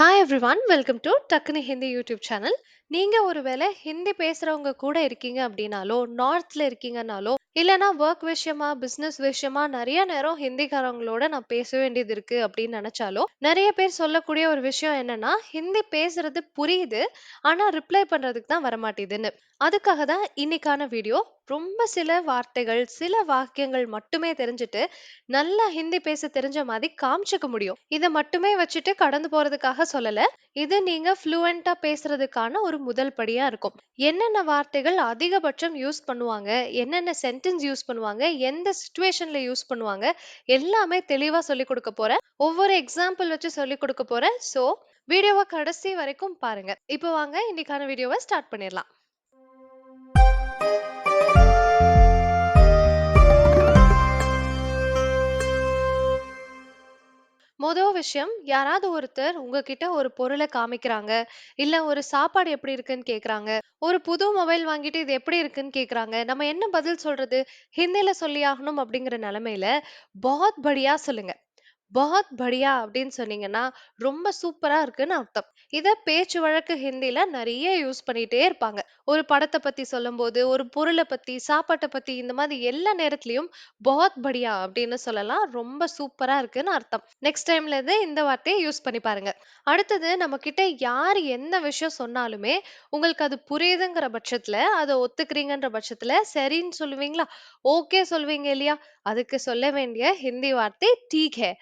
Hi everyone, welcome to Takani Hindi YouTube channel. நீங்க ஒருவேளை ஹிந்தி பேசுறவங்க கூட இருக்கீங்க அப்படின்னாலோ நார்த்ல இருக்கீங்கனாலோ இல்லன்னா ஒர்க் விஷயமா பிசினஸ் விஷயமா நிறைய நேரம் ஹிந்திக்காரங்களோட நான் பேச வேண்டியது இருக்கு அப்படின்னு நினைச்சாலோ நிறைய பேர் சொல்லக்கூடிய ஒரு விஷயம் என்னன்னா ஹிந்தி பேசுறது புரியுது ஆனா ரிப்ளை பண்றதுக்கு தான் வரமாட்டேதுன்னு. அதுக்காக தான் இன்னைக்கான வீடியோ ரொம்ப சில வார்த்தைகள் சில வாக்கியங்கள் மட்டுமே தெரிஞ்சுட்டு நல்லா ஹிந்தி பேச தெரிஞ்ச மாதிரி காமிச்சுக்க முடியும். இதை மட்டுமே வச்சுட்டு கடந்து போறதுக்காக சொல்லல இது நீங்க ஃப்ளூவெண்டா பேசுறதுக்கான ஒரு முதல் படியா இருக்கும். என்னென்ன வார்த்தைகள் அதிகபட்சம் யூஸ் பண்ணுவாங்க? என்னென்ன சென்டென்ஸ் யூஸ் பண்ணுவாங்க? எந்த சுச்சுவேஷன்ல யூஸ் பண்ணுவாங்க? எல்லாமே தெளிவா சொல்லி கொடுக்க போறேன். ஒவ்வொரு எக்ஸாம்பிள் வச்சு சொல்லி கொடுக்க போறேன். சோ வீடியோவை கடைசி வரைக்கும் பாருங்க. இப்போ வாங்க இன்னைக்கான வீடியோவை ஸ்டார்ட் பண்ணிடலாம். மொதல் விஷயம் யாராவது ஒருத்தர் உங்ககிட்ட ஒரு பொருளை காமிக்கிறாங்க இல்ல ஒரு சாப்பாடு எப்படி இருக்குன்னு கேக்குறாங்க ஒரு புது மொபைல் வாங்கிட்டு இது எப்படி இருக்குன்னு கேக்குறாங்க நம்ம என்ன பதில் சொல்றது ஹிந்தில சொல்லி ஆகணும் அப்படிங்கிற நிலைமையில பாத் படியா சொல்லுங்க. பஹாத் படியா அப்படின்னு சொன்னீங்கன்னா ரொம்ப சூப்பரா இருக்குன்னு அர்த்தம். இத பேச்சு வழக்கு ஹிந்தில நிறைய யூஸ் பண்ணிட்டே இருப்பாங்க. ஒரு படத்தை பத்தி சொல்லும்போது ஒரு பொருளை பத்தி சாப்பாட்டை பத்தி இந்த மாதிரி எல்லா நேரத்திலயும் பஹாத் படியா அப்படின்னு சொல்லலாம். ரொம்ப சூப்பரா இருக்குன்னு அர்த்தம். நெக்ஸ்ட் டைம்ல இருந்து இந்த வார்த்தையை யூஸ் பண்ணி பாருங்க. அடுத்தது நம்ம கிட்ட யார் எந்த விஷயம் சொன்னாலுமே உங்களுக்கு அது புரியுதுங்கிற பட்சத்துல அதை ஒத்துக்கிறீங்கன்ற பட்சத்துல சரின்னு சொல்லுவீங்களா? ஓகே சொல்லுவீங்க இல்லையா? அதுக்கு சொல்ல வேண்டிய ஹிந்தி வார்த்தை டீக் ஹே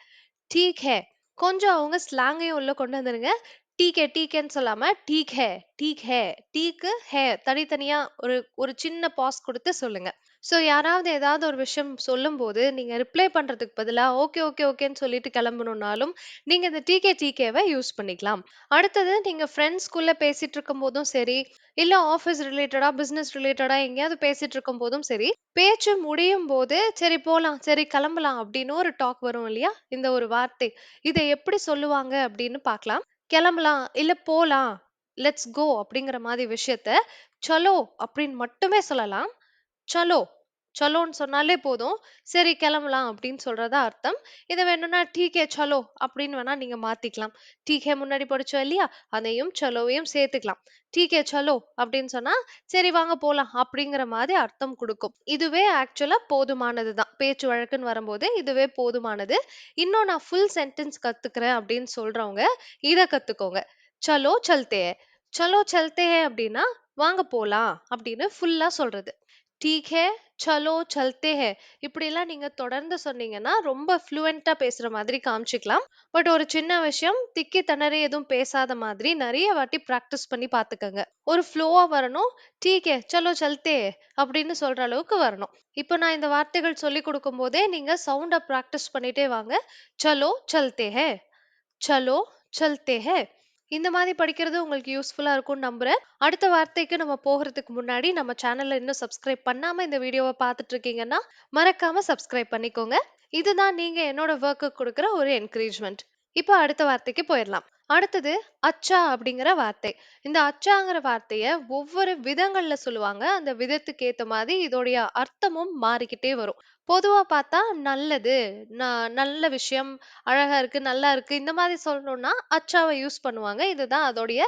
டீக் ஹே கொஞ்சம் அவங்க ஸ்லாங்கையும் உள்ள கொண்டு வந்துருங்க. டீக் ஹே டீக்கேன்னு சொல்லாம டீக் ஹே டீக் ஹே டீக்கு ஹே தனித்தனியா ஒரு ஒரு சின்ன பாஸ் கொடுத்து சொல்லுங்க. ஸோ யாராவது ஏதாவது ஒரு விஷயம் சொல்லும்போது நீங்க ரிப்ளை பண்றதுக்கு பதிலா ஓகே ஓகே ஓகேன்னு சொல்லிட்டு கிளம்பணும்னாலும் நீங்க இந்த டிகே டிகேவை யூஸ் பண்ணிக்கலாம். அடுத்தது நீங்க ஃப்ரெண்ட்ஸ்குள்ள பேசிட்டு இருக்கும் போதும் சரி இல்ல ஆஃபீஸ் ரிலேட்டடா பிசினஸ் ரிலேட்டடா எங்கேயாவது பேசிட்டு இருக்கும் போதும் சரி பேச்சு முடியும் போது சரி போலாம் சரி கிளம்பலாம் அப்படின்னு ஒரு டாக் வரும் இல்லையா? இந்த ஒரு வார்த்தை. இதை எப்படி சொல்லுவாங்க அப்படின்னு பார்க்கலாம். கிளம்பலாம் இல்ல போலாம் லெட்ஸ் கோ அப்படிங்கிற மாதிரி விஷயத்த சலோ அப்படின்னு மட்டுமே சொல்லலாம். சலோ சலோன்னு சொன்னாலே போதும். சரி கிளம்பலாம் அப்படின்னு சொல்றதா அர்த்தம். இதை வேணும்னா டீகே சலோ அப்படின்னு வேணா நீங்க மாத்திக்கலாம். டீகே முன்னாடி படிச்சோம் இல்லையா? அதையும் சலோவையும் சேர்த்துக்கலாம். டீகே சலோ அப்படின்னு சொன்னா சரி வாங்க போலாம் அப்படிங்கிற மாதிரி அர்த்தம் கொடுக்கும். இதுவே ஆக்சுவலா போதுமானதுதான் பேச்சு வழக்குன்னு வரும்போது இதுவே போதுமானது. இன்னும் நான் ஃபுல் சென்டென்ஸ் கத்துக்கிறேன் அப்படின்னு சொல்றவங்க இத கத்துக்கோங்க. சலோ சல்தே. சலோ சல்தே அப்படின்னா வாங்க போலாம் அப்படின்னு ஃபுல்லா சொல்றது. டீக் ஹே சலோ சல்தே ஹே இப்படிலாம் நீங்க தொடர்ந்து சொன்னீங்கன்னா ரொம்ப ஃப்ளூயண்ட்டாக பேசுற மாதிரி காமிச்சுக்கலாம். பட் ஒரு சின்ன விஷயம் திக்கி திணறி எதுவும் பேசாத மாதிரி நிறைய வாட்டி ப்ராக்டிஸ் பண்ணி பாத்துக்கங்க. ஒரு ஃப்ளோவா வரணும் டீக் ஹே சலோ சல்தே அப்படின்னு சொல்ற அளவுக்கு வரணும். இப்போ நான் இந்த வார்த்தைகள் சொல்லி கொடுக்கும் போதே நீங்க சவுண்டை ப்ராக்டிஸ் பண்ணிட்டே வாங்க. சலோ சல்தே ஹே சலோ சல்தே ஹே இந்த மாதிரி படிக்கிறது உங்களுக்கு யூஸ்ஃபுல்லா இருக்கும்னு நம்புறேன். அடுத்த வார்த்தைக்கு நம்ம போகிறதுக்கு முன்னாடி நம்ம சேனல்ல இன்னும் சப்ஸ்கிரைப் பண்ணாம இந்த வீடியோவை பார்த்துட்டு இருக்கீங்கன்னா மறக்காம சப்ஸ்கிரைப் பண்ணிக்கோங்க. இதுதான் நீங்க என்னோட ஒர்க்கு கொடுக்குற ஒரு என்கரேஜ்மெண்ட் இப்போ அடுத்த வார்த்தைக்கு போயிடலாம். அடுத்தது அச்சா அப்படிங்கிற வார்த்தை. இந்த அச்சாங்கிற வார்த்தைய ஒவ்வொரு விதங்கள்ல சொல்லுவாங்க. அந்த விதத்துக்கு ஏத்த மாதிரி இதோடைய அர்த்தமும் மாறிக்கிட்டே வரும். பொதுவா பார்த்தா நல்லது ந- நல்ல விஷயம் அழகா இருக்கு நல்லா இருக்கு இந்த மாதிரி சொல்லணும்னா அச்சாவை யூஸ் பண்ணுவாங்க. இதுதான் அதோடைய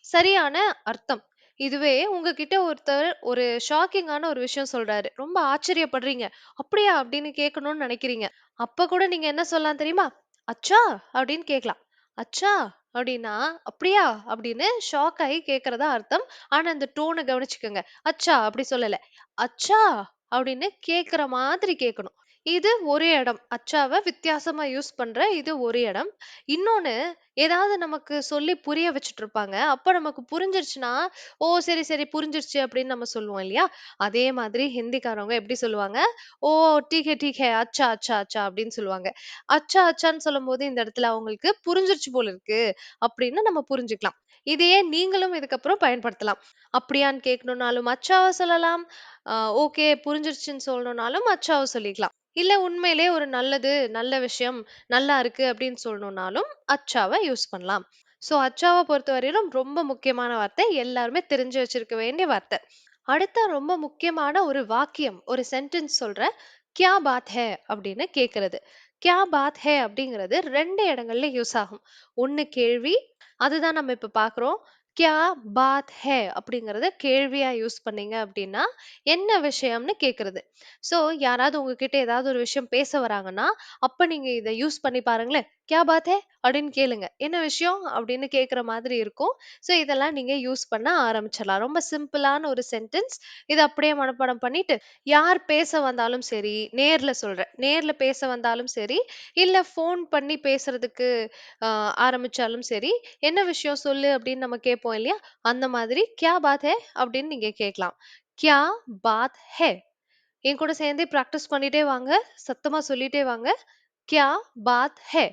சரியான அர்த்தம். இதுவே உங்ககிட்ட ஒருத்தர் ஒரு ஷாக்கிங்கான ஒரு விஷயம் சொல்றாரு. ரொம்ப ஆச்சரியப்படுறீங்க. அப்படியா? அப்படின்னு கேட்கணும்னு நினைக்கிறீங்க. அப்ப கூட நீங்க என்ன சொல்லலாம் தெரியுமா? அச்சா? அப்படின்னு கேட்கலாம். அச்சா? அப்படின்னா அப்படியா? அப்படின்னு ஷாக் ஆகி கேட்கறதா அர்த்தம். ஆனா அந்த டோனை கவனிச்சுக்கோங்க. அச்சா அப்படி சொல்லல. அச்சா அப்படின்னு கேட்குற மாதிரி கேட்கணும். இது ஒரு இடம். அச்சாவை வித்தியாசமா யூஸ் பண்ற இது ஒரு இடம். இன்னொன்னு ஏதாவது நமக்கு சொல்லி புரிய வச்சுட்டு இருப்பாங்க அப்ப நமக்கு புரிஞ்சிருச்சுன்னா ஓ சரி சரி புரிஞ்சிருச்சு அப்படின்னு நம்ம சொல்லுவோம் இல்லையா? அதே மாதிரி ஹிந்திக்காரவங்க எப்படி சொல்லுவாங்க? ஓ டீகே டீகே அச்சா அச்சா அச்சா அப்படின்னு சொல்லுவாங்க. அச்சா அச்சான்னு சொல்லும்போது இந்த இடத்துல அவங்களுக்கு புரிஞ்சிருச்சு போல இருக்கு அப்படின்னு நம்ம புரிஞ்சுக்கலாம். இதையே நீங்களும் இதுக்கப்புறம் பயன்படுத்தலாம். அப்படியான்னு கேட்கணும்னாலும் அச்சாவை சொல்லலாம். ஓகே புரிஞ்சிருச்சுன்னு சொல்லணும்னாலும் அச்சாவை சொல்லிக்கலாம். இல்ல உண்மையிலே ஒரு நல்லது நல்ல விஷயம் நல்லா இருக்கு அப்படின்னு சொல்லணும்னாலும் அச்சாவை யூஸ் பண்ணலாம். சோ அச்சாவை பொறுத்தவரையிலும் ரொம்ப முக்கியமான வார்த்தை. எல்லாருமே தெரிஞ்சு வச்சிருக்க வேண்டிய வார்த்தை. அடுத்த ரொம்ப முக்கியமான ஒரு வாக்கியம் ஒரு சென்டென்ஸ் சொல்ற கியா பாத் ஹே? அப்படின்னு கேட்கறது கியா பாத் ஹே? அப்படிங்கிறது ரெண்டு இடங்கள்ல யூஸ் ஆகும். ஒண்ணு கேள்வி அதுதான் நம்ம இப்ப பார்க்குறோம். "கியா பாத் ஹே அப்படிங்கிறத கேள்வியா யூஸ் பண்ணீங்க அப்படின்னா, என்ன விஷயம்னு கேட்கிறது. ஸோ யாராவது உங்ககிட்ட ஏதாவது ஒரு விஷயம் பேச வராங்கன்னா, அப்ப நீங்க இதை யூஸ் பண்ணி பாருங்களேன். "கியா பாத் ஹை?" அப்படின்னு கேளுங்க. "என்ன விஷயம்?" அப்படின்னு கேட்குற மாதிரி இருக்கும். ஸோ இதெல்லாம் நீங்க யூஸ் பண்ண ஆரம்பிச்சிடலாம். ரொம்ப சிம்பிளான ஒரு சென்டென்ஸ். இத அப்படியே மனப்பாடம் பண்ணிட்டு, யார் பேச வந்தாலும் சரி, நேர்ல சொல்றேன். நேர்ல பேச வந்தாலும் சரி, இல்ல ஃபோன் பண்ணி பேசுறதுக்கு அ ஆரம்பிச்சாலும் சரி, "என்ன விஷயம் சொல்லு?" அப்படின்னு நம்ம கேட்போம் இல்லையா? அந்த மாதிரி "கியா பாத் ஹை?" அப்படின்னு நீங்க கேட்கலாம். "கியா பாத் ஹை?" என் கூட சேர்ந்தே பிராக்டிஸ் பண்ணிட்டே வாங்க. சத்தமா சொல்லிட்டே வாங்க. "கியா பாத் ஹை?"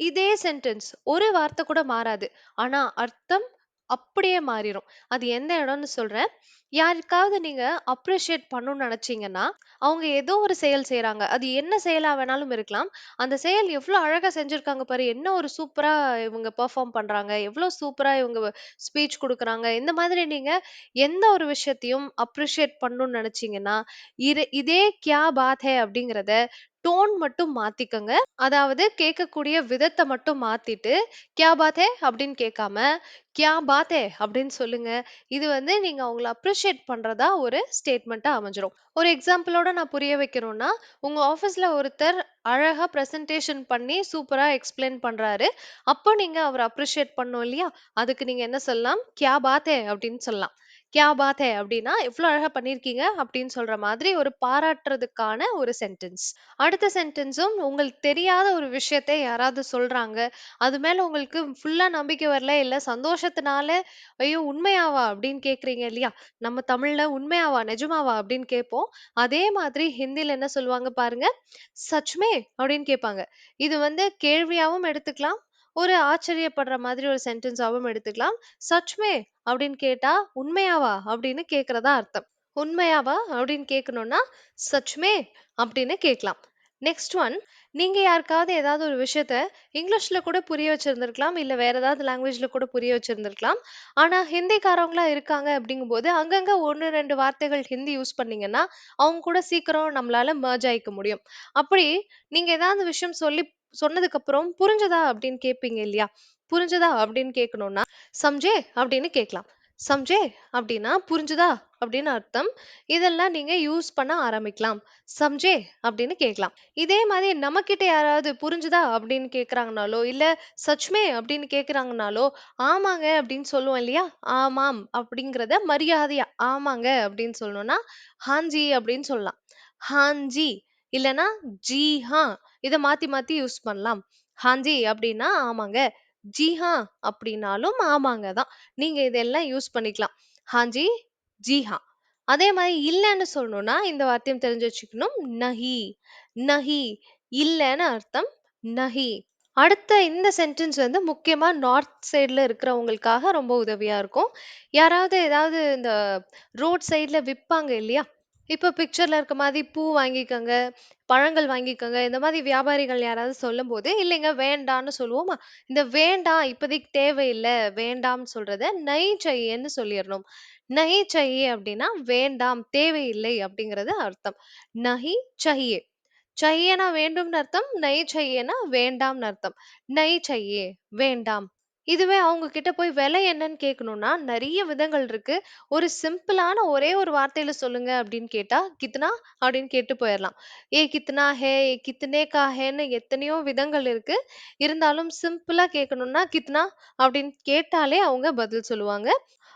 இதே சென்டென்ஸ் ஒரு வார்த்தை கூட மாறாது. ஆனா அர்த்தம் அப்படியே மாறிரும். அது எந்த இடம்னு சொல்றேன். யாருக்காவது நீங்க அப்ரிஷியேட் பண்ணணும்னு நினைச்சீங்கன்னா அவங்க ஏதோ ஒரு செயல் செய்றாங்க. அது என்ன செயலா வேணாலும் இருக்கலாம். அந்த செயல் எவ்வளவு அழகா செஞ்சிருக்காங்க பாரு! என்ன ஒரு சூப்பரா இவங்க பெர்ஃபார்ம் பண்றாங்க. எவ்வளவு சூப்பரா இவங்க ஸ்பீச் கொடுக்குறாங்க இந்த மாதிரி நீங்க எந்த ஒரு விஷயத்தையும் அப்ரிஷியேட் பண்ணணும்னு நினைச்சீங்கன்னா இரு இதே "கியா பாத் ஹை?" அப்படிங்கிறத டோன் மட்டும் மாத்திக்கங்க. அதாவது கேட்கக்கூடிய விதத்த மட்டும் மாத்திட்டு, "கியா பாத் அப்படின்னு கேட்காம, "கியா பாத் அப்படின்னு சொல்லுங்க. இது வந்து நீங்க அவங்கள அப்ரிஷியேட் பண்றதா ஒரு ஸ்டேட்மெண்ட்டா அமைஞ்சிரும். ஒரு எக்ஸாம்பிளோட நான் புரிய வைக்கணும்னா, உங்க ஆஃபீஸ்ல ஒருத்தர் அழகா பிரசன்டேஷன் பண்ணி சூப்பரா எக்ஸ்பிளைன் பண்றாரு. அப்போ நீங்க அவர அப்ரிஷியேட் பண்ணணும் இல்லையா? அதுக்கு நீங்க என்ன சொல்லலாம்? "கியா பாத் அப்படின்னு சொல்லலாம். "கியா பாத் ஹை?" அப்படின்னா, "எவ்ளோ அழகா பண்ணியிருக்கீங்க" அப்படின்னு சொல்ற மாதிரி ஒரு பாராட்டுறதுக்கான ஒரு சென்டென்ஸ். அடுத்த சென்டென்ஸும் உங்களுக்கு தெரியாத ஒரு விஷயத்த யாராவது சொல்றாங்க. அது மேல உங்களுக்கு ஃபுல்லா நம்பிக்கை வரல, இல்ல சந்தோஷத்தினால, "ஐயோ! உண்மையாவா?" அப்படின்னு கேட்குறீங்க இல்லையா? நம்ம தமிழ்ல "உண்மையாவா? நிஜமாவா?" அப்படின்னு கேட்போம். அதே மாதிரி ஹிந்தில என்ன சொல்லுவாங்க பாருங்க, சச்மே அப்படின்னு கேட்பாங்க. இது வந்து கேள்வியாவும் எடுத்துக்கலாம். ஒரு ஆச்சரியப்படுற மாதிரி ஒரு சென்டென்ஸாவும் எடுத்துக்கலாம். "சச் மே?" அப்படின்னு கேட்டா, "உண்மையாவா?" அப்படின்னு கேட்கிறதா அர்த்தம். "உண்மையாவா?" அப்படின்னு கேட்கணும்னா, சச்மே அப்படின்னு கேட்கலாம். நெக்ஸ்ட் ஒன் நீங்க யாருக்காவது ஏதாவது ஒரு விஷயத்த இங்கிலீஷ்ல கூட புரிய வச்சிருந்திருக்கலாம். இல்ல வேற ஏதாவது லாங்குவேஜ்ல கூட புரிய வச்சிருந்திருக்கலாம். ஆனா ஹிந்திக்காரவங்களா இருக்காங்க அப்படிங்கும்போது, அங்கங்க 1, 2 வார்த்தைகள் ஹிந்தி யூஸ் பண்ணீங்கன்னா, அவங்க கூட சீக்கிரம் நம்மளால மெர்ஜ் ஆயிக்க முடியும். அப்படி நீங்க ஏதாவது விஷயம் சொல்லி சொன்னதுக்கு அப்புறம் புரிஞ்சதா அப்படின்னு கேட்பீங்க இல்லையா? புரிஞ்சதா அப்படின்னு கேட்கணும்னா, "சம்ஜே?" அப்படின்னு கேட்கலாம். "சம்ஜே?" அப்படின்னா புரிஞ்சுதா அப்படின்னு அர்த்தம். இதெல்லாம் நீங்க யூஸ் பண்ண ஆரம்பிக்கலாம். "சம்ஜே?" அப்படின்னு கேட்கலாம். இதே மாதிரி நம்மகிட்ட யாராவது புரிஞ்சுதா அப்படின்னு கேட்கறாங்கனாலோ, இல்ல சச்மே அப்படின்னு கேட்கறாங்கனாலோ, "ஆமாங்க" அப்படின்னு சொல்லுவோம் இல்லையா? ஆமாம் அப்படிங்கிறத மரியாதையா ஆமாங்க அப்படின்னு சொல்லணும்னா, "ஹாஞ்சி" அப்படின்னு சொல்லலாம். ஹாஞ்சி இல்லனா ஜி ஹா இத மாத்தி மாத்தி யூஸ் பண்ணலாம். ஹாஞ்சி அப்படின்னா ஆமாங்க. ஜி ஹா அப்படின்னாலும் ஆமாங்க தான். நீங்க இதெல்லாம் யூஸ் பண்ணிக்கலாம். ஹாஞ்சி, ஜி ஹா அதே மாதிரி இல்லைன்னு சொல்லணும்னா, இந்த வார்த்தையும் தெரிஞ்சு வச்சுக்கணும். நஹி, நஹி இல்லைன்னு அர்த்தம். நஹி. அடுத்த இந்த சென்டென்ஸ் வந்து முக்கியமா நார்த் சைடுல இருக்கிறவங்களுக்காக ரொம்ப உதவியா இருக்கும். யாராவது ஏதாவது இந்த ரோட் சைடுல விற்பாங்க இல்லையா? இப்ப பிக்சர்ல இருக்க மாதிரி பூ வாங்கிக்கங்க, பழங்கள் வாங்கிக்கங்க. இந்த மாதிரி வியாபாரிகள் யாராவது சொல்லும்போது, இல்லைங்க வேண்டான்னு சொல்லுவோமா? இந்த வேண்டாம் இப்போதைக்கு தேவையில்ல, வேண்டாம்னு சொல்றத நஹி சாஹியேன்னு சொல்லிறணும். நஹி சையே அப்படின்னா வேண்டாம், தேவையில்லை அப்படிங்கிறது அர்த்தம். நஹி சையே சாஹியேனா வேண்டும்னு அர்த்தம். நஹி சாஹியேனா வேண்டாம்னு அர்த்தம். நஹி செய்யே வேண்டாம். இதுவே அவங்க கிட்ட போய் விலை என்னன்னு கேட்கணும்னா, நெறைய விதங்கள் இருக்கு. ஒரு சிம்பிளான ஒரே ஒரு வார்த்தையில சொல்லுங்க அப்படின்னு கேட்டா, கித்னா அப்படின்னு கேட்டு போயிரலாம். ஏ கித்னா ஹே, ஏ கித்னே கா ஹேன்னு எத்தனையோ விதங்கள் இருக்கு. இருந்தாலும் சிம்பிளா கேட்கணும்னா, கித்னா அப்படின்னு கேட்டாலே அவங்க பதில் சொல்லுவாங்க.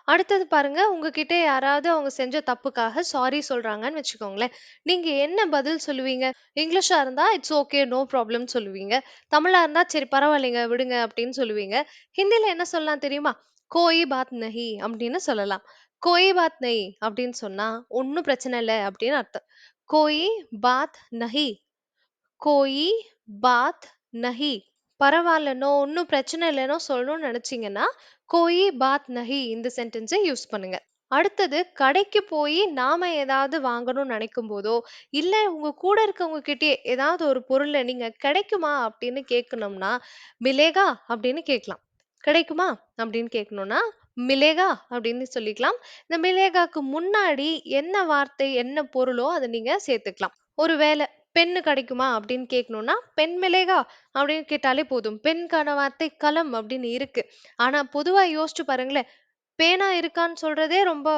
அடுத்தது பாருங்க, உங்ககிட்ட யாராவது அவங்க செஞ்ச தப்புக்காக சாரி சொல்றாங்கன்னு வச்சுக்கோங்களேன். நீங்க என்ன பதில் சொல்லுவீங்க? இங்கிலீஷா இருந்தா இட்ஸ் ஓகே, நோ ப்ராப்ளம்னு சொல்லுவீங்க. தமிழா இருந்தா சரி பரவாயில்லைங்க விடுங்க அப்படின்னு சொல்லுவீங்க. ஹிந்தில என்ன சொல்லலாம் தெரியுமா? கோயி பாத் நஹி அப்படின்னு சொல்லலாம். கோயி பாத் நஹி அப்படின்னு சொன்னா, ஒண்ணும் பிரச்சனை இல்ல அப்படின்னு அர்த்தம். கோயி பாத் நஹி, கோயி பாத் நஹி. பரவாயில்லனோ, ஒன்னும் பிரச்சனை இல்லன்னோ சொல்லணும்னு நினைச்சீங்கன்னா கோயி பாத் நஹி இந்த சென்டென்ஸை யூஸ் பண்ணுங்க. அடுத்தது கடைக்கு போயி நாம ஏதாவது வாங்கணும்னு நினைக்கும்போதோ இல்ல உங்க கூட இருக்கவங்க கிட்டயே ஏதாவது ஒரு பொருள நீங்க கிடைக்குமா அப்படின்னு கேட்கணும்னா, மிலேகா அப்படின்னு கேட்கலாம். கிடைக்குமா அப்படின்னு கேட்கணும்னா, மிலேகா அப்படின்னு சொல்லிக்கலாம். இந்த மிலேகாக்கு முன்னாடி என்ன வார்த்தை, என்ன பொருளோ அத நீங்க சேர்த்துக்கலாம். ஒருவேளை பென்னு கிடைக்குமா அப்படின்னு கேட்கணும்னா, "பென் மிலேகா" அப்படின்னு கேட்டாலே போதும். பெண்கான வார்த்தை கலம் அப்படின்னு இருக்கு. ஆனா பொதுவா யோசிச்சு பாருங்களேன். பேனா இருக்கான்னு சொல்றதே ரொம்ப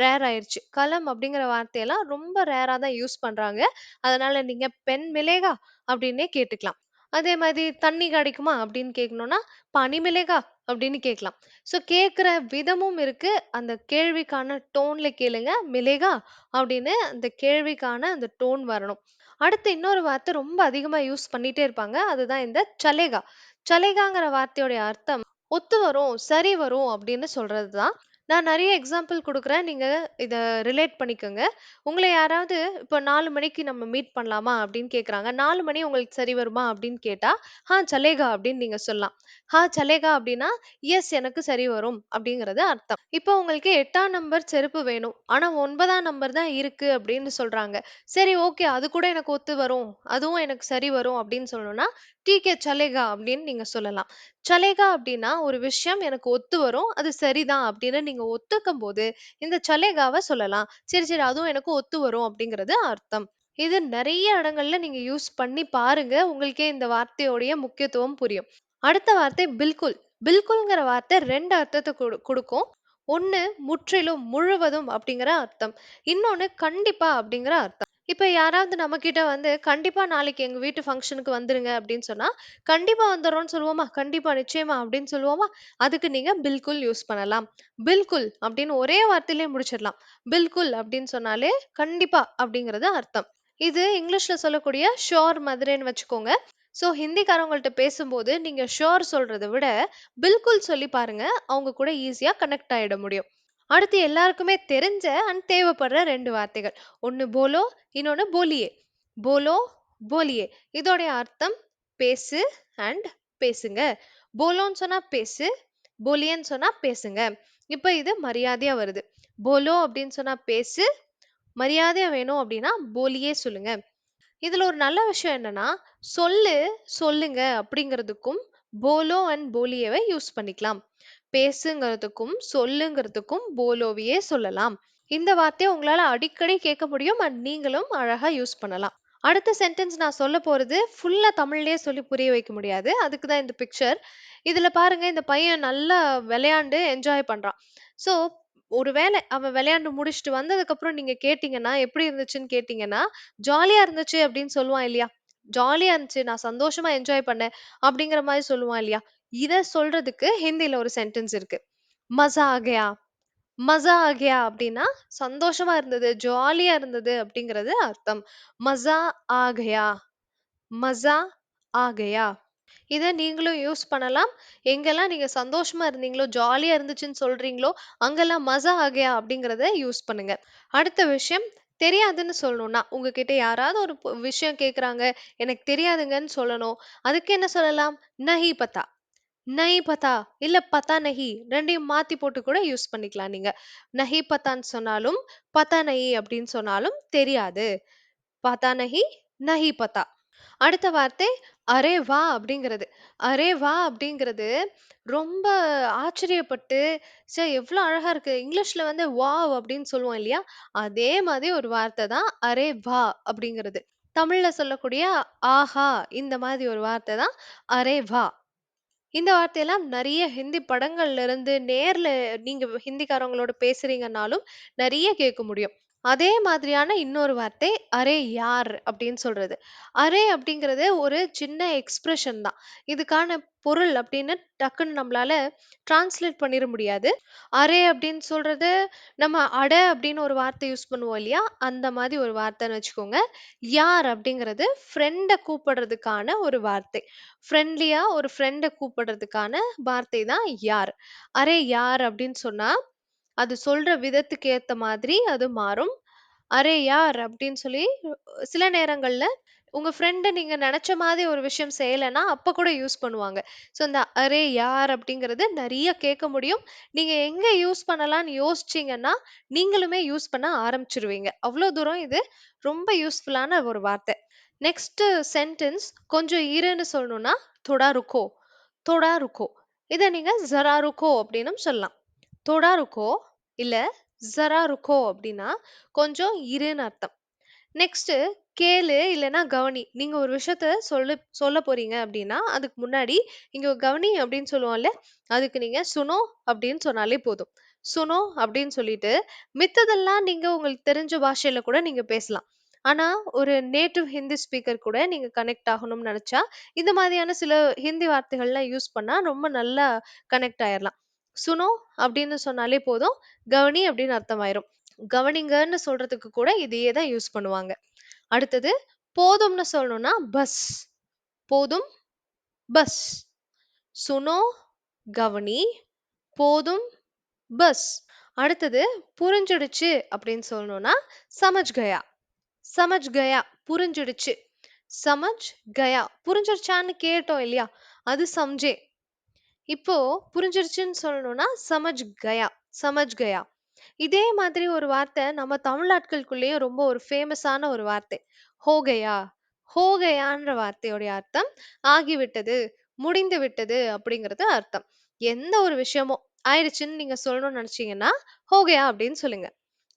ரேர் ஆயிருச்சு. கலம் அப்படிங்கிற வார்த்தையெல்லாம் ரொம்ப ரேரா தான் யூஸ் பண்றாங்க. அதனால நீங்க "பென் மிலேகா" அப்படின்னே கேட்டுக்கலாம். அதே மாதிரி "தண்ணி கிடைக்குமா?" அப்படின்னு கேட்கணும்னா, பனி மிலேகா?" அப்படின்னு கேட்கலாம். ஸோ கேட்குற விதமும் இருக்கு. அந்த கேள்விக்கான டோன்ல கேளுங்க. "மிலேகா?" அப்படின்னு அந்த கேள்விக்கான அந்த டோன் வரணும். அடுத்து இன்னொரு வார்த்தை ரொம்ப அதிகமா யூஸ் பண்ணிட்டே இருப்பாங்க. அதுதான் இந்த "சலேகா". சலேகாங்கிற வார்த்தையோட அர்த்தம் ஒத்து வரும், சரி வரும் அப்படின்னு சொல்றது தான். நான் நெறைய எக்ஸாம்பிள் குடுக்குறேன். நீங்க இத ரிலேட் பண்ணிக்கோங்க. உங்கள யாராவது இப்போ நாலு மணிக்கு நம்ம மீட் பண்ணலாமா? அப்படின்னு கேட்குறாங்க. நாலு மணி உங்களுக்கு சரி வருமா? அப்படின்னு கேட்டா, "ஹா சலேகா" அப்படின்னு நீங்க சொல்லலாம். "ஹா சலேகா" அப்படின்னா, "எஸ் எனக்கு சரி வரும்" அப்படிங்கிறது அர்த்தம். இப்போ உங்களுக்கு 8ஆம் நம்பர் செருப்பு வேணும். ஆனா 9ஆம் நம்பர் தான் இருக்கு அப்படின்னு சொல்றாங்க. சரி ஓகே அது கூட எனக்கு ஒத்து வரும். அதுவும் எனக்கு சரி வரும் அப்படின்னு சொல்லணும்னா, "டீக் சலேகா" அப்படின்னு நீங்க சொல்லலாம். சலேகா அப்படின்னா ஒரு விஷயம் எனக்கு ஒத்து வரும். அது சரிதான் அப்படின்னு நீங்க ஒத்துக்கும்போது, இந்த சலேகாவ சொல்லலாம். சரி, சரி அதுவும் எனக்கு ஒத்து வரும் அப்படிங்கிறது அர்த்தம். இது நெறைய இடங்கள்ல நீங்க யூஸ் பண்ணி பாருங்க. உங்களுக்கே இந்த வார்த்தையோடைய முக்கியத்துவம் புரியும். அடுத்த வார்த்தை பில்குல். பில்குல்ங்கிற வார்த்தை 2 அர்த்தத்த குடு குடுக்கும். ஒண்ணு முற்றிலும், முழுவதும் அப்படிங்கிற அர்த்தம். இன்னொன்னு கண்டிப்பா அப்படிங்கிற அர்த்தம். இப்ப யாராவது நம்மகிட்ட வந்து, "கண்டிப்பா நாளைக்கு எங்க வீட்டு ஃபங்ஷனுக்கு வந்துருங்க" அப்படின்னு சொன்னா, கண்டிப்பா வந்துர்றோம்ன்னு சொல்லுவோமா? கண்டிப்பா, நிச்சயமா அப்படின்னு சொல்லுவோமா? அதுக்கு நீங்க பில்குல் யூஸ் பண்ணலாம். பில்குல் அப்படின்னு ஒரே வார்த்தையிலேயே முடிச்சிடலாம். பில்குல் அப்படின்னு சொன்னாலே கண்டிப்பா அப்படிங்கிறது அர்த்தம். இது இங்கிலீஷ்ல சொல்லக்கூடிய ஷோர் மாதிரின்னு வச்சுக்கோங்க. ஸோ ஹிந்திக்காரவங்கள்ட்ட பேசும்போது நீங்க ஷோர் சொல்றத விட, பில்குல் சொல்லி பாருங்க. அவங்க கூட ஈஸியா கனெக்ட் ஆயிட முடியும். அடுத்து எல்லாருக்குமே தெரிஞ்ச அண்ட் தேவைப்படுற 2 வார்த்தைகள். ஒண்ணு போலோ, இன்னொன்னு போலியே. போலோ, போலியே. இதோடைய அர்த்தம் பேசு அண்ட் பேசுங்க. போலோன்னு சொன்னா பேசு, போலியேன்னு சொன்னா பேசுங்க. இப்ப இது மரியாதையா வருது. போலோ அப்படின்னு சொன்னா பேசு, மரியாதையா வேணும் அப்படின்னா போலியே சொல்லுங்க. இதுல ஒரு நல்ல விஷயம் என்னன்னா, சொல்லு, சொல்லுங்க அப்படிங்கிறதுக்கும் போலோ அண்ட் போலியேவ யூஸ் பண்ணிக்கலாம். பேசுங்கிறதுக்கும், சொல்லுங்கிறதுக்கும் போலோவையே சொல்லலாம். இந்த வார்த்தையை உங்களால அடிக்கடி கேட்க முடியும் அண்ட் நீங்களும் அழகா யூஸ் பண்ணலாம். அடுத்த சென்டென்ஸ் நான் சொல்ல போறது ஃபுல்லா தமிழ்லயே சொல்லி புரிய வைக்க முடியாது. அதுக்கு தான் இந்த பிக்சர். இதுல பாருங்க இந்த பையன் நல்லா விளையாண்டு என்ஜாய் பண்றான். ஸோ ஒரு வேளை அவன் விளையாண்டு முடிச்சுட்டு வந்ததுக்கப்புறம் நீங்க கேட்டீங்கன்னா, எப்படி இருந்துச்சுன்னு கேட்டீங்கன்னா, "ஜாலியா இருந்துச்சு" அப்படின்னு சொல்லுவான் இல்லையா? "ஜாலியா இருந்துச்சு. நான் சந்தோஷமா என்ஜாய் பண்ணேன்" அப்படிங்கிற மாதிரி சொல்லுவான் இல்லையா? இத சொல்றதுக்கு ஹிந்தில ஒரு சென்டென்ஸ் இருக்கு. "மஸா ஆ கயா." மஸா ஆ கயா அப்படின்னா சந்தோஷமா இருந்தது, ஜாலியா இருந்தது அப்படிங்கிறது அர்த்தம். மஸா ஆ கயா. மஸா ஆ கயா. இத நீங்களும் யூஸ் பண்ணலாம். எங்கெல்லாம் நீங்க சந்தோஷமா இருந்தீங்களோ, ஜாலியா இருந்துச்சுன்னு சொல்றீங்களோ, அங்கெல்லாம் மஸா ஆ கயா அப்படிங்கிறத யூஸ் பண்ணுங்க. அடுத்த விஷயம் தெரியாதுன்னு சொல்லணும்னா, உங்ககிட்ட யாராவது ஒரு பொ விஷயம் கேட்குறாங்க, எனக்கு தெரியாதுங்கன்னு சொல்லணும். அதுக்கு என்ன சொல்லலாம்? நஹி பதா. நஹி பதா இல்ல பதா நஹி 2யும் மாத்தி போட்டு கூட யூஸ் பண்ணிக்கலாம் நீங்க. நஹி பதான்னு சொன்னாலும், பதா நஹி அப்படின்னு சொன்னாலும் தெரியாது. பதா நஹி, நஹி பதா. அடுத்த வார்த்தை அரே வாஹ்! அப்படிங்கிறது. அரே வாஹ்! அப்படிங்கிறது ரொம்ப ஆச்சரியப்பட்டு, ச்சே எவ்ளோ அழகா இருக்கு. இங்கிலீஷ்ல வந்து வாவ் அப்படின்னு சொல்லுவோம் இல்லையா? அதே மாதிரி ஒரு வார்த்தை தான் அரே வாஹ்! அப்படிங்கிறது. தமிழ்ல சொல்லக்கூடிய ஆஹா! இந்த மாதிரி ஒரு வார்த்தை தான் அரே வாஹ்! இந்த வார்த்தையெல்லாம் நெறைய ஹிந்தி படங்கள்ல இருந்து நேர்ல நீங்க ஹிந்திக்காரவங்களோட பேசுறீங்கன்னாலும் நெறைய கேட்க முடியும். அதே மாதிரியான இன்னொரு வார்த்தை அரே யார் அப்படின்னு சொல்றது. அரே அப்படிங்கிறது ஒரு சின்ன எக்ஸ்பிரஷன் தான். இதுக்கான பொருள் அப்படின்னு டக்குன்னு நம்மளால டிரான்ஸ்லேட் பண்ணிற முடியாது. அரே அப்படின்னு சொல்றது நம்ம அட அப்படின்னு ஒரு வார்த்தை யூஸ் பண்ணுவோம் இல்லையா? அந்த மாதிரி ஒரு வார்த்தைன்னு வச்சுக்கோங்க. யார் அப்படிங்கிறது ஃப்ரெண்ட கூப்பிடுறதுக்கான ஒரு வார்த்தை. ஃப்ரெண்ட்லியா ஒரு ஃப்ரெண்ட கூப்பிடுறதுக்கான வார்த்தை தான் யார். அரே யார் அப்படின்னு சொன்னா, அது சொல்ற விதத்துக்கு ஏத்த மாதிரி அது மாறும். அரே யார் அப்படின்னு சொல்லி சில நேரங்கள்ல உங்க ஃப்ரெண்ட நீங்க நெனச்ச மாதிரி ஒரு விஷயம் செய்யலன்னா, அப்ப கூட யூஸ் பண்ணுவாங்க. ஸோ இந்த அரே யார் அப்படிங்கிறது நெறைய கேட்க முடியும். நீங்க எங்க யூஸ் பண்ணலாம்னு யோசிச்சீங்கன்னா, நீங்களுமே யூஸ் பண்ண ஆரம்பிச்சுருவீங்க. அவ்ளோ தூரம் இது ரொம்ப யூஸ்ஃபுல்லான ஒரு வார்த்தை. நெக்ஸ்ட் சென்டென்ஸ் கொஞ்சம் இருன்னு சொல்லணும்னா, தொடா ருக்கோ, தோடா ருக்கோ. இத நீங்க ஜரா ருக்கோ அப்படின்னும் சொல்லலாம். தோடா ருக்கோ இல்ல ஜரா ருக்கோ அப்படின்னா கொஞ்சம் இருன்னு அர்த்தம். நெக்ஸ்ட்டு கேளு இல்லைன்னா கவனி. நீங்க ஒரு விஷயத்த சொல்லு சொல்லப் போறீங்க அப்படின்னா அதுக்கு முன்னாடி இங்க கவனி அப்படின்னு சொல்லுவோம்ல, அதுக்கு நீங்க சுனோ அப்படின்னு சொன்னாலே போதும். சுனோ அப்படின்னு சொல்லிட்டு, மித்ததெல்லாம் நீங்க உங்களுக்கு தெரிஞ்ச பாஷையில கூட நீங்க பேசலாம். ஆனா, ஒரு நேட்டிவ் ஹிந்தி ஸ்பீக்கர் கூட நீங்க கனெக்ட் ஆகணும்னு நினச்சா இந்த மாதிரியான சில ஹிந்தி வார்த்தைகள்லாம் யூஸ் பண்ணா ரொம்ப நல்லா கனெக்ட் ஆயிரலாம். சுனோ அப்படின்னு சொன்னாலே போதும், கவனி அப்படின்னு அர்த்தமாயிரும். கவனிங்கன்னு சொல்றதுக்கு கூட இதையே தான் யூஸ் பண்ணுவாங்க. அடுத்தது போதும்னு சொல்லணும்னா பஸ். போதும், பஸ். சுனோ, கவனி, போதும், பஸ். அடுத்தது புரிஞ்சிடுச்சு அப்படின்னு சொல்லணும்னா சமஜ் கயா. சமஜ் கயா புரிஞ்சிடுச்சு. சமஜ் கயா புரிஞ்சிடுச்சான்னு கேட்டோம் இல்லையா? அது சம்ஜே. இப்போ புரிஞ்சிருச்சுன்னு சொல்லணும்னா சமஜ் கயா. சமஜ் கயா. இதே மாதிரி ஒரு வார்த்தை நம்ம தமிழ்நாட்களுக்குள்ளேயும் ரொம்ப ஒரு ஃபேமஸான ஒரு வார்த்தை. ஹோகையா ஹோகையான்ற ஹோ வார்த்தையோடைய அர்த்தம் ஆகிவிட்டது, முடிந்து விட்டது அப்படிங்கிறது அர்த்தம். எந்த ஒரு விஷயமும் ஆயிடுச்சுன்னு நீங்க சொல்லணும்னு நினைச்சீங்கன்னா ஹோகையா அப்படின்னு சொல்லுங்க.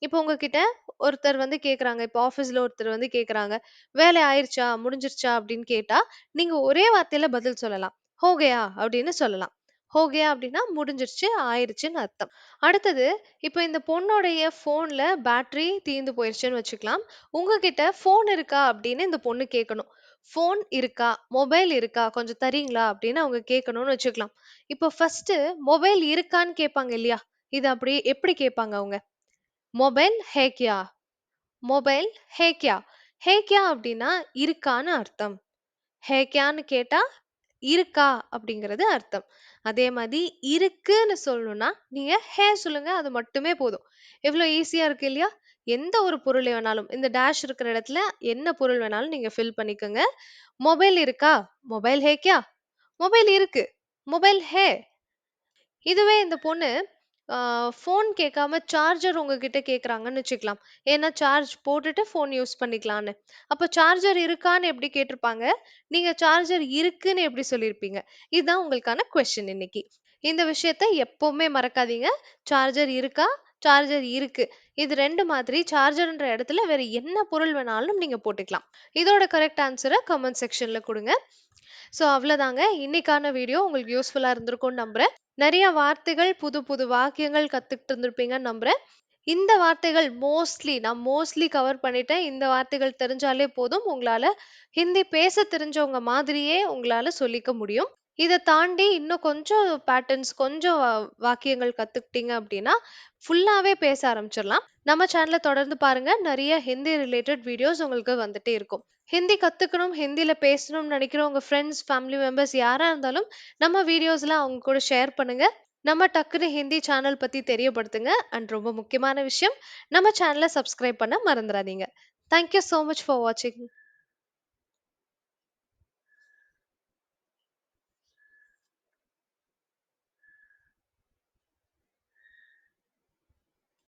இப்போ உங்ககிட்ட ஒருத்தர் வந்து கேக்குறாங்க இப்போ ஆஃபீஸ்ல ஒருத்தர் வந்து கேக்குறாங்க "வேலை ஆயிருச்சா? முடிஞ்சிருச்சா?" அப்படின்னு கேட்டா, நீங்க ஒரே வார்த்தையில பதில் சொல்லலாம். ஹோகையா அப்படின்னு சொல்லலாம். "ஹோ கயா" அப்படின்னா முடிஞ்சிருச்சு, ஆயிருச்சுன்னு அர்த்தம். அடுத்தது, இப்போ இந்த பொண்ணோடைய ஃபோன்ல பேட்டரி தீர்ந்து போயிருச்சுன்னு வச்சுக்கலாம். உங்ககிட்ட "ஃபோன் இருக்கா?" அப்படின்னு இந்த பொண்ணு கேட்கணும். "ஃபோன் இருக்கா? மொபைல் இருக்கா? கொஞ்சம் தரீங்களா அப்படின்னு அவங்க கேட்கணும்னு வச்சுக்கலாம். இப்போ ஃபஸ்ட்டு மொபைல் இருக்கான்னு கேட்பாங்க இல்லையா? இது அப்படி எப்படி கேட்பாங்க அவங்க? மொபைல் ஹே மொபைல் ஹேக்கியா ஹேக்கியா அப்படின்னா இருக்கான்னு அர்த்தம். ஹே கியான்னு கேட்டா, இருக்கா அப்படிங்கிறது அர்த்தம். அதே மாதிரி இருக்குன்னு சொல்லணும்னா, நீங்க ஹே சொல்லுங்க. அது மட்டுமே போதும். எவ்வளோ ஈஸியா இருக்கு இல்லையா? எந்த ஒரு பொருள் வேணாலும், இந்த டேஷ் இருக்கிற இடத்துல என்ன பொருள் வேணாலும் நீங்க ஃபில் பண்ணிக்கங்க. மொபைல் இருக்கா? மொபைல் ஹே மொபைல் இருக்கு. மொபைல் ஹே. இதுவே இந்த பொண்ணு ஆ ஃபோன் கேட்காம சார்ஜர் உங்ககிட்ட கேட்குறாங்கன்னு வச்சுக்கலாம். ஏன்னா சார்ஜ் போட்டுட்டு ஃபோன் யூஸ் பண்ணிக்கலான்னு. அப்ப சார்ஜர் இருக்கான்னு எப்படி கேட்டிருப்பாங்க? நீங்க சார்ஜர் இருக்குன்னு எப்படி சொல்லியிருப்பீங்க? இதுதான் உங்களுக்கான கொஸ்டின் இன்னைக்கு. இந்த விஷயத்த எப்பவுமே மறக்காதீங்க. சார்ஜர் இருக்கா? சார்ஜர் இருக்கு. இது 2 மாதிரி சார்ஜர்ன்ற இடத்துல வேற என்ன பொருள் வேணாலும் நீங்க போட்டுக்கலாம். இதோட கரெக்ட் ஆன்ஸர கமெண்ட் செக்ஷன்ல குடுங்க. ஸோ அவ்வளோதாங்க இன்னைக்கான வீடியோ உங்களுக்கு யூஸ்ஃபுல்லா இருந்திருக்கும்னு நம்புறேன். நிறைய வார்த்தைகள், புது புது வாக்கியங்கள் கத்துக்கிட்டு இருந்திருப்பீங்கன்னு நம்புறேன். இந்த வார்த்தைகள் மோஸ்ட்லி நான் மோஸ்ட்லி கவர் பண்ணிட்டேன். இந்த வார்த்தைகள் தெரிஞ்சாலே போதும். உங்களால ஹிந்தி பேச தெரிஞ்சவங்க மாதிரியே உங்களால சொல்லிக்க முடியும். இதை தாண்டி இன்னும் கொஞ்சம் பேட்டர்ன்ஸ், கொஞ்சம் வா வாக்கியங்கள் கத்துக்கிட்டீங்க அப்படின்னா, ஃபுல்லாவே பேச ஆரம்பிச்சிடலாம். நம்ம சேனலை தொடர்ந்து பாருங்க. நிறைய ஹிந்தி ரிலேட்டட் வீடியோஸ் உங்களுக்கு வந்துட்டே இருக்கும். ஹிந்தி கத்துக்கணும், ஹிந்தில பேசணும்னு நெனைக்கிற உங்க ஃப்ரெண்ட்ஸ், ஃபேமிலி மெம்பர்ஸ் யாரா இருந்தாலும், நம்ம வீடியோஸ்லாம் அவங்க கூட ஷேர் பண்ணுங்க. நம்ம டக்குனு ஹிந்தி சேனல் பத்தி தெரியப்படுத்துங்க. அண்ட் ரொம்ப முக்கியமான விஷயம், நம்ம சேனல சப்ஸ்கிரைப் பண்ண மறந்துறாதீங்க. Thank you so much for வாட்சிங்.